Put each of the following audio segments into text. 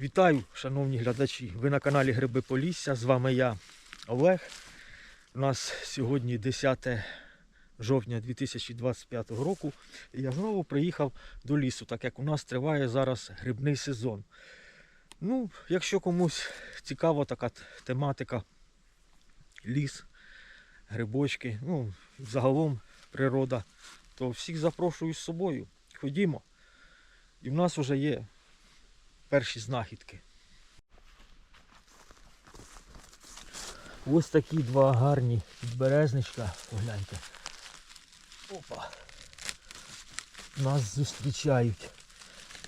Вітаю, шановні глядачі! Ви на каналі Гриби Полісся. З вами я, Олег. У нас сьогодні 10 жовтня 2025 року. І я знову приїхав до лісу, так як у нас триває зараз грибний сезон. Ну, якщо комусь цікава така тематика, ліс, грибочки, ну, загалом природа, то всіх запрошую з собою. Ходімо. І в нас вже є перші знахідки. Ось такі два гарні підберезничка. Погляньте. Опа. Нас зустрічають.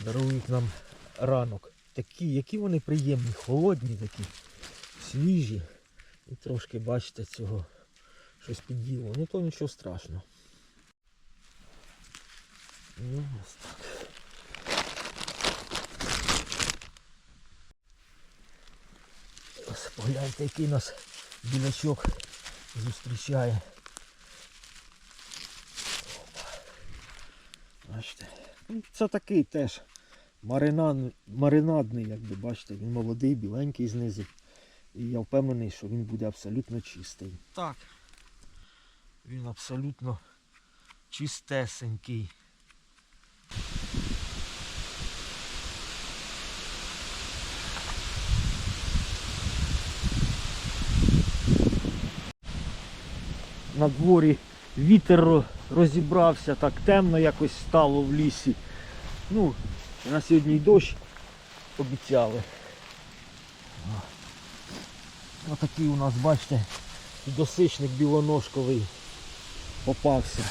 Дарують нам ранок. Такі, які вони приємні, холодні такі, свіжі. І трошки бачите цього щось під'їло. Ну то нічого страшного. Ну, ось так. Ось погляньте, який нас білячок зустрічає. Бачите. Ну, Це такий теж маринад, маринадний, як ви бачите, він молодий, біленький знизу. І я впевнений, що він буде абсолютно чистий. Так. Він абсолютно чистесенький. На дворі вітер розібрався, так темно якось стало в лісі. Ну, на сьогодні й дощ обіцяли. Отакий у нас, бачите, досичник білоножковий попався.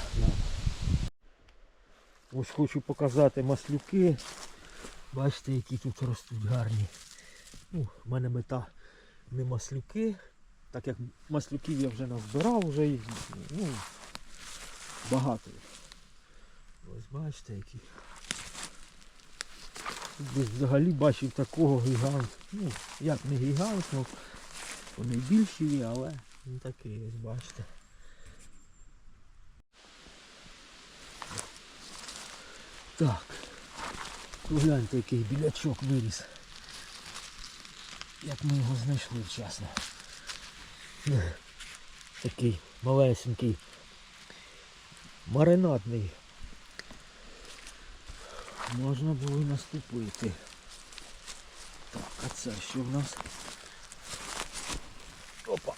Ось хочу показати маслюки. Бачите, які тут ростуть гарні. Ну, в мене мета не маслюки, так як маслюків я вже назбирав, вже їх ну, багато. Ось бачите які. Взагалі бачив такого гігант. Ну, як не гігант, ну вони більші є, але не такий, ось бачите. Так. Погляньте, який білячок виріс. Як ми його знайшли вчасно. Такий малесенький. Маринадний. Можна було наступити. Так, а це що в нас? Опа!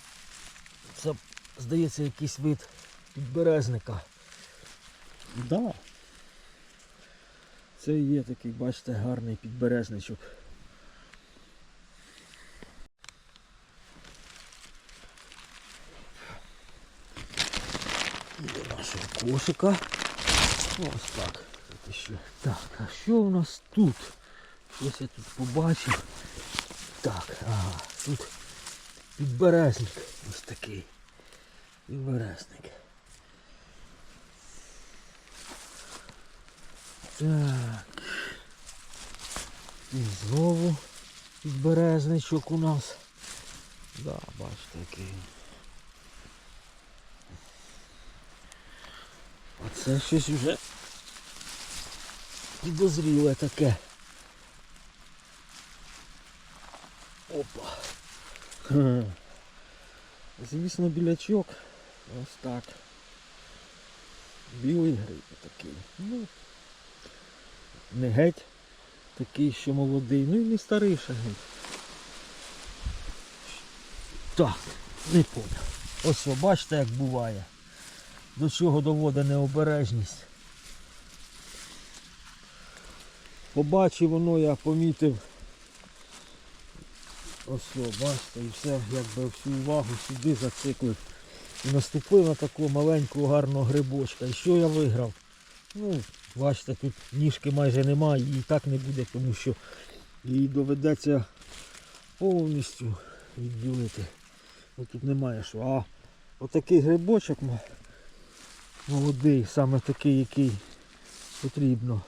Це, здається, якийсь вид підберезника. Да. Це є такий, бачите, гарний підберезничок. до нашого кошика. Ось так. Так, а що у нас тут? Щось я тут побачив. Так, ага, тут підберезник. Ось такий. Підберезник. Так. І знову підберезничок у нас. Да, бачите, який. А це щось вже підозріле таке. Опа. Хе. Звісно, білячок. Ось так. Білий гриб такий. Ну, не геть такий, що молодий, ну і не старий гриб. Так, не поняв. Ось ви бачите, як буває до чого доводить необережність. Побачив воно, я помітив. Ось, бачите, і все, якби всю увагу сюди зациклив. І наступив на такого маленького гарного грибочка. І що я виграв? Ну, бачите, тут ніжки майже немає, і так не буде, тому що її доведеться повністю відділити. Ось тут немає що. А отакий грибочок молодий, саме такий, який потрібно.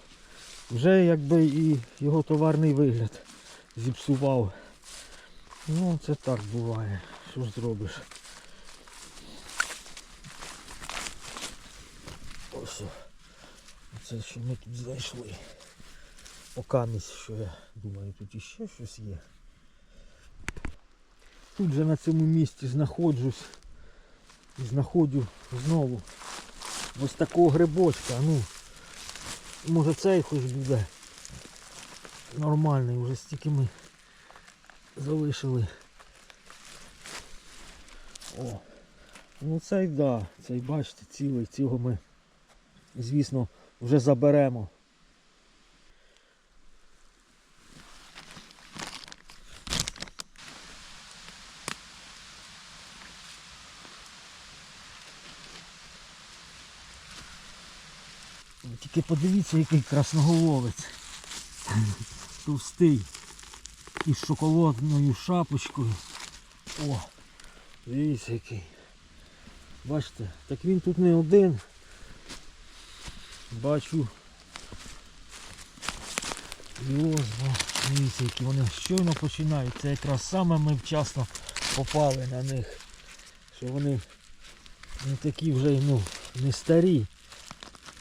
Вже якби і його товарний вигляд зіпсував. Ну це так буває. Що ж зробиш? Ось. Це що ми тут знайшли. покамість, що я думаю, тут іще щось є. Тут же на цьому місці знаходжусь і знаходжу знову ось такого грибочка. Ну, може цей хоч буде нормальний, вже стільки ми залишили. О, ну цей да, цей бачите, цілий, цього ми, звісно, вже заберемо. Тільки подивіться, який красноголовець. Товстий. Із шоколадною шапочкою. О, дивіться який. Бачите, так він тут не один. Бачу. Ось, дивіться, які вони щойно починають. Це якраз саме ми вчасно попали на них. Що вони не такі вже ну, не старі.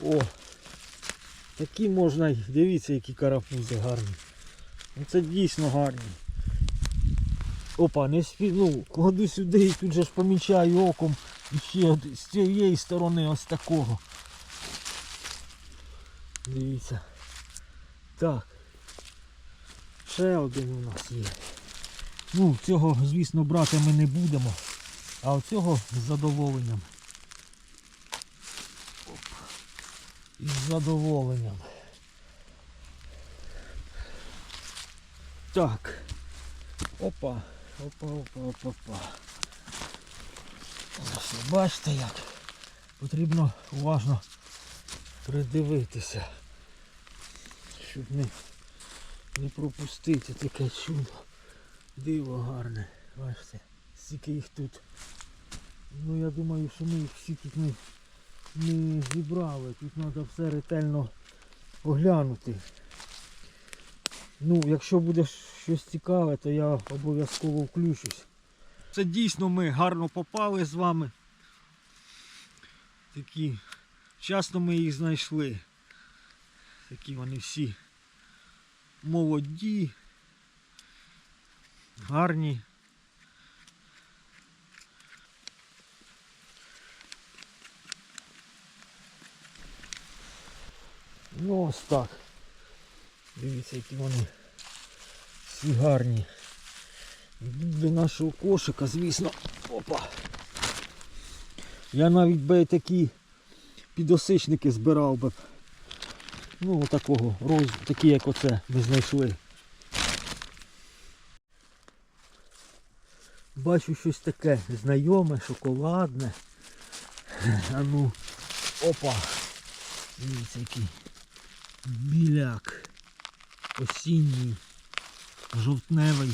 О! Такі можна, й- дивіться, які карапузи гарні. Ну це дійсно гарні. Опа, не спі... ну, кладу сюди і тут же ж помічаю оком і ще з цієї сторони ось такого. Дивіться. Так. Ще один у нас є. Ну, цього, звісно, брати ми не будемо. А оцього з задоволенням. Із задоволенням. Так. Опа. Опа, опа, опа, опа. Ось, бачите як. Потрібно уважно придивитися. Щоб не, не пропустити таке чудо. Диво гарне. Бачите, скільки їх тут. Ну я думаю, що ми їх всі тут не не зібрали. Тут треба все ретельно оглянути. Ну, якщо буде щось цікаве, то я обов'язково включусь. Це дійсно ми гарно попали з вами. Такі. Вчасно ми їх знайшли. Такі вони всі молоді, гарні. Ну ось так. Дивіться, які вони всі гарні. Йдуть До нашого кошика, звісно. Опа. Я навіть би такі підосичники збирав би. Ну такого роз... такі як оце ми знайшли. Бачу щось таке знайоме, шоколадне. А ну, опа. Дивіться який біляк. Осінній, жовтневий.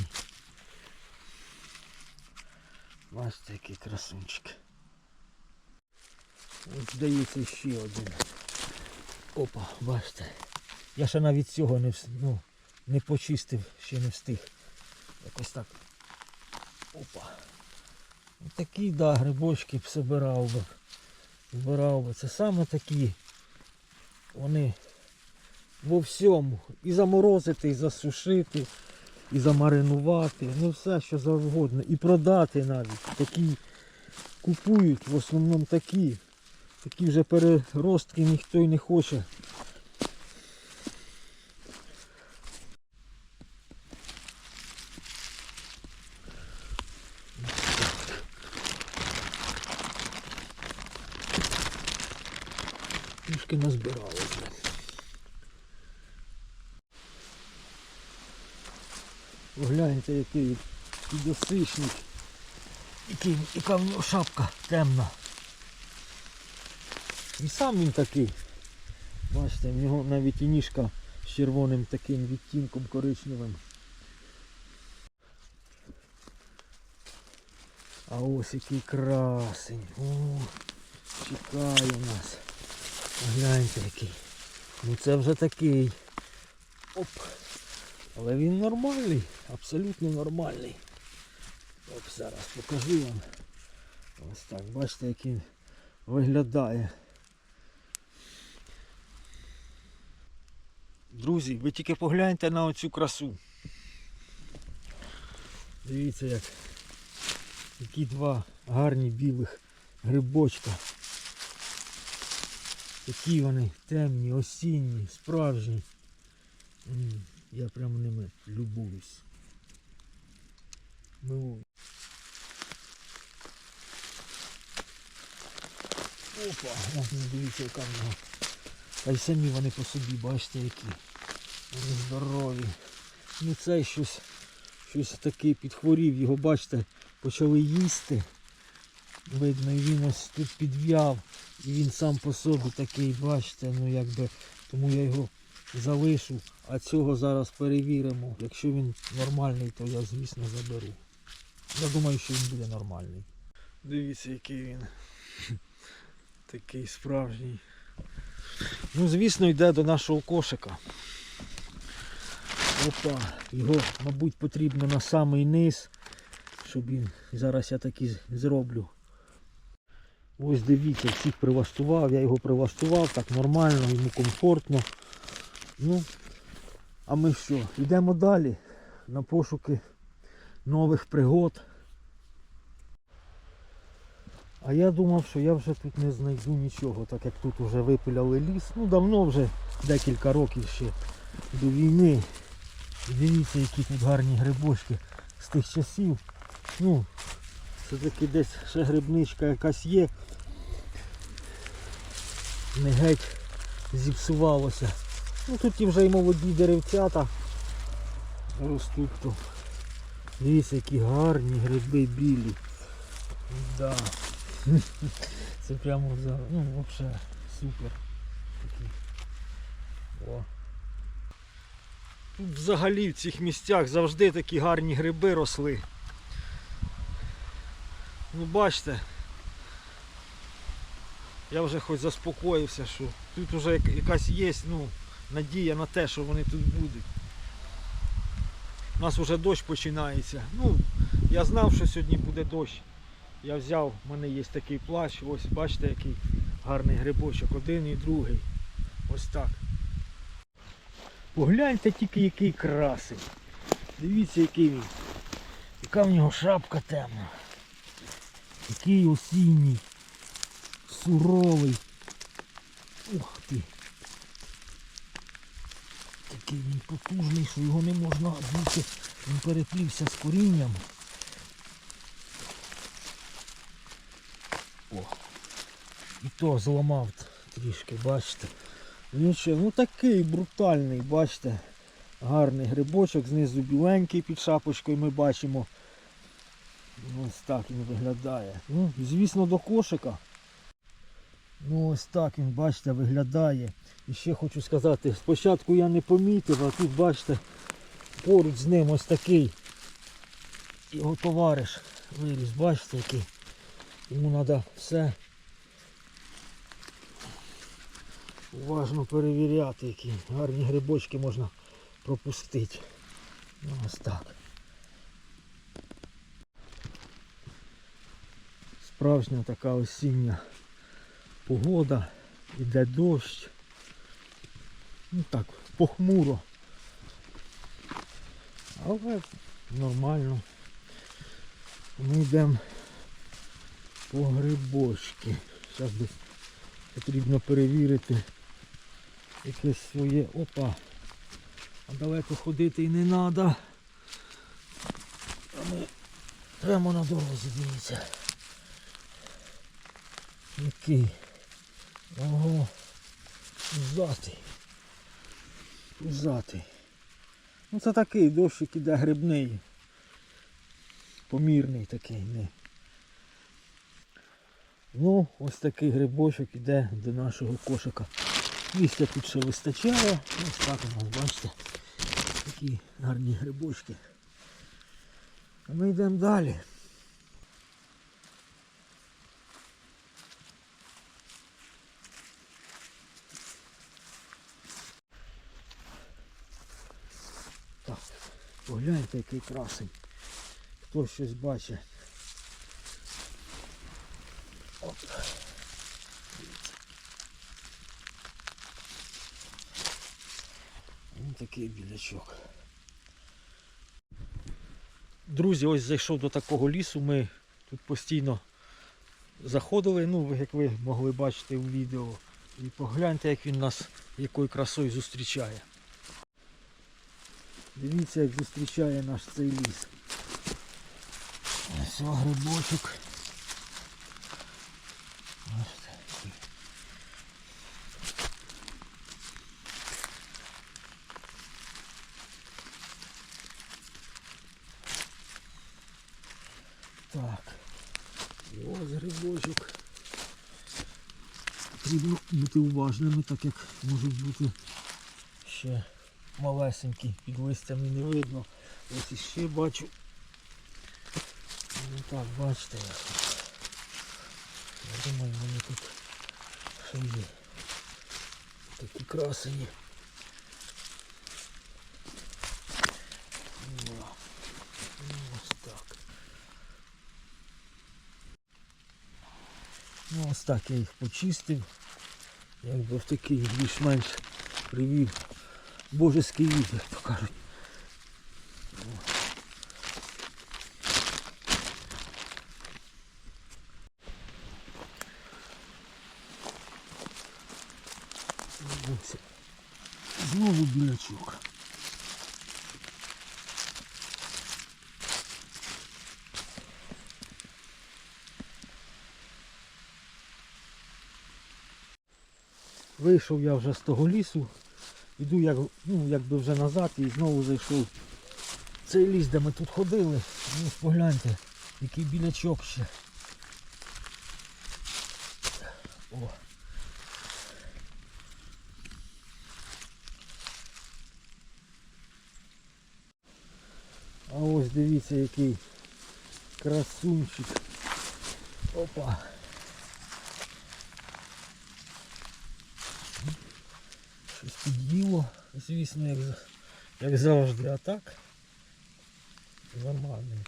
Бачите, який красунчик. Ось здається ще один. Опа, бачите. Я ще навіть цього не, ну, не почистив, ще не встиг. Якось так. Опа. Ось такі, да, грибочки б собирав би. Збирав би. Це саме такі. Вони во всьому. І заморозити, і засушити, і замаринувати. Ну все, що завгодно. І продати навіть. Такі купують в основному такі. Такі вже переростки ніхто й не хоче. Трішки назбирали. Вже. Який підосичник. Яка в нього шапка темна. І сам він такий. Бачите, в нього навіть і ніжка з червоним таким відтінком коричневим. А ось який красень. О, чекає нас. Гляньте який. Ну це вже такий. Оп. Але він нормальний, абсолютно нормальний. Оп, зараз покажу вам. Ось так, бачите, як він виглядає. Друзі, ви тільки погляньте на оцю красу. Дивіться як. Які два гарні білих грибочка. Такі вони темні, осінні, справжні. Я прямо ними любуюсь. Милую. Опа, о, ну, дивіться, яка в нього. Та й самі вони по собі, бачите, які. Вони здорові. Ну цей щось, щось таки підхворів, його, бачите, почали їсти. Видно, і він ось тут підв'яв. І він сам по собі такий, бачите, ну якби, тому я його залишу, а цього зараз перевіримо. Якщо він нормальний, то я, звісно, заберу. Я думаю, що він буде нормальний. Дивіться, який він. Такий справжній. Ну, звісно, йде до нашого кошика. Опа, його, мабуть, потрібно на самий низ, щоб він. Зараз я таки зроблю. Ось дивіться, всіх прилаштував, я його прилаштував, так нормально, йому комфортно. Ну, а ми що, йдемо далі на пошуки нових пригод. А я думав, що я вже тут не знайду нічого, так як тут вже випиляли ліс. Ну давно вже, декілька років ще до війни. Дивіться, які тут гарні грибочки з тих часів. Ну, все-таки десь ще грибничка якась є. Не геть зіпсувалося. Ну тут і вже й молоді деревцята ростуть тут. Дивіться, які гарні гриби білі. Да. Це прямо за... ну взагалі супер. Такі. О. Тут взагалі в цих місцях завжди такі гарні гриби росли. Ну бачите, я вже хоч заспокоївся, що тут вже якась є ну, надія на те, що вони тут будуть. У нас вже дощ починається. Ну, я знав, що сьогодні буде дощ. Я взяв, в мене є такий плащ, ось бачите, який гарний грибочок, один і другий. Ось так. Погляньте тільки який красень. Дивіться, який він. Яка в нього шапка темна. Який осінній, суровий. Ух Такий він потужний, що його не можна звідси. Він переплівся з корінням. О. І то зламав трішки, бачите. Нічого, ну такий брутальний, бачите. Гарний грибочок, знизу біленький під шапочкою ми бачимо. Ось так він виглядає. Ну, звісно, до кошика. Ну ось так він, бачите, виглядає. І ще хочу сказати, спочатку я не помітив, а тут, бачите, поруч з ним ось такий його товариш виріс, бачите який. Йому треба все уважно перевіряти, які гарні грибочки можна пропустити. Ну, ось так. Справжня така осіння погода, іде дощ. Ну так, похмуро. Але нормально. Ми йдемо по грибочки. Зараз десь потрібно перевірити якесь своє... Опа! А далеко ходити і не треба. Ми прямо на дорозі, дивіться. Який. Ого. Пузатий. Пузатий. Ну це такий дощик іде грибний. Помірний такий, не. Ну, ось такий грибочок іде до нашого кошика. Місця тут ще вистачає. Ось так у нас, бачите. Такі гарні грибочки. А ми йдемо далі. Так, погляньте, який красень. Хто щось бачить. Оп. Дивіться. такий білячок. Друзі, ось зайшов до такого лісу. Ми тут постійно заходили, ну, як ви могли бачити у відео. І погляньте, як він нас якою красою зустрічає. Дивіться, як зустрічає наш цей ліс. Ось грибочок. Так. Ось грибочок. Потрібно бути уважними, так як можуть бути ще малесенькі під листями не видно. Ось іще бачу. Ну так, бачите як. Я думаю, вони тут є. Такі красені. Ну, ну, ось так. Ну ось так я їх почистив. Якби в такий більш-менш привів божеський вид, як то кажуть. Знову білячок. Вийшов я вже з того лісу, іду як, ну, якби вже назад і знову зайшов цей ліс, де ми тут ходили. Ну, погляньте, який білячок ще. О. А ось дивіться який красунчик. Опа. Щось під'їло, звісно, як, як завжди, а так нормально.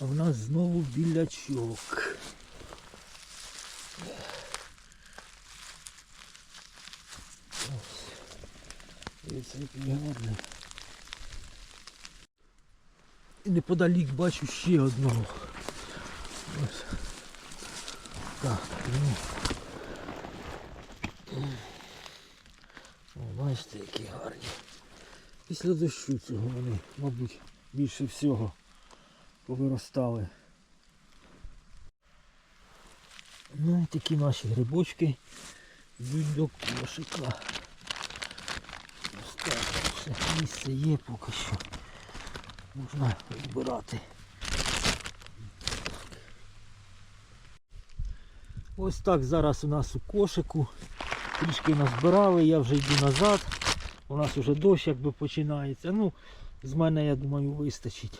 А в нас знову білячок. І неподалік бачу ще одного. Ось. Так, ну. О, бачите, які гарні. Після дощу цього вони, мабуть, більше всього повиростали. Ну і такі наші грибочки йдуть до кошика. Ось місце є поки що. Можна збирати. Ось так зараз у нас у кошику. Трішки назбирали, я вже йду назад. У нас вже дощ якби починається. Ну, з мене, я думаю, вистачить.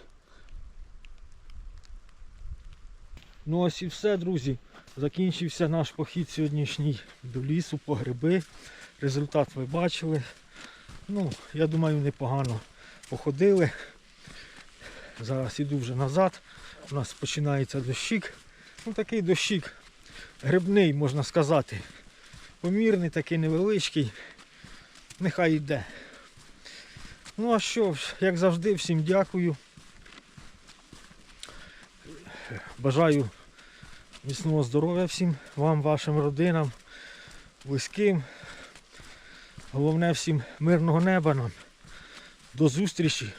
Ну ось і все, друзі. Закінчився наш похід сьогоднішній до лісу по гриби. Результат ви бачили. Ну, я думаю, непогано походили. Зараз іду вже назад. У нас починається дощик. Ну такий дощик грибний, можна сказати. Помірний, такий невеличкий. Нехай йде. Ну а що, як завжди, всім дякую. Бажаю міцного здоров'я всім вам, вашим родинам, близьким. Головне всім мирного неба нам. До зустрічі.